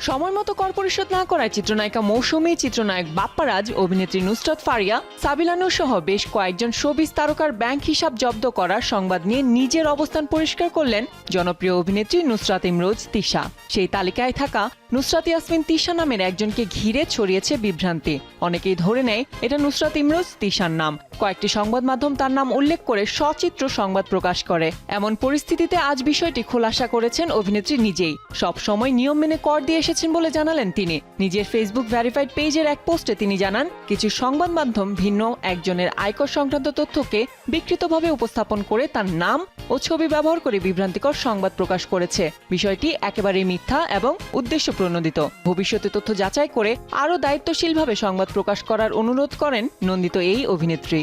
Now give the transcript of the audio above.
সময় মতো কর পরিশোধ না করায় চিত্রনায়িকা মৌসুমী, চিত্রনায়ক বাপ্পারাজ, অভিনেত্রী নুসরত ফারিয়া, সাবিলানু সহ বেশ কয়েকজন শোবিজ তারকার ব্যাংক হিসাব জব্দ করার সংবাদ নিয়ে নিজের অবস্থান পরিষ্কার করলেন জনপ্রিয় অভিনেত্রী নুসরাত ইমরোজ তিশা। সেই তালিকায় থাকা নুসরাত ইয়াসমিন তিশা নামের একজনকে ঘিরে ছড়িয়েছে বিভ্রান্তি। অনেকেই ধরে নেয় এটা নুসরাত ইমরোজ তিশার নাম। কয়েকটি সংবাদ মাধ্যম তার নাম উল্লেখ করে সচিত্র সংবাদ প্রকাশ করে। এমন পরিস্থিতিতে আজ বিষয়টি খোলাসা করেছেন অভিনেত্রী নিজেই। সব সময় নিয়ম মেনে কর দিয়ে এসেছেন বলে জানালেন তিনি। নিজের ফেসবুক ভেরিফাইড পেজের এক পোস্টে তিনি জানান, কিছু সংবাদ মাধ্যম ভিন্ন একজনের আয়কর সংক্রান্ত তথ্যকে বিকৃতভাবে উপস্থাপন করে তার নাম ও ছবি ব্যবহার করে বিভ্রান্তিকর সংবাদ প্রকাশ করেছে। বিষয়টি একেবারেই মিথ্যা এবং উদ্দেশ্য প্রণোদিত। ভবিষ্যতে তথ্য যাচাই করে আরও দায়িত্বশীলভাবে সংবাদ প্রকাশ করার অনুরোধ করেন নন্দিত এই অভিনেত্রী।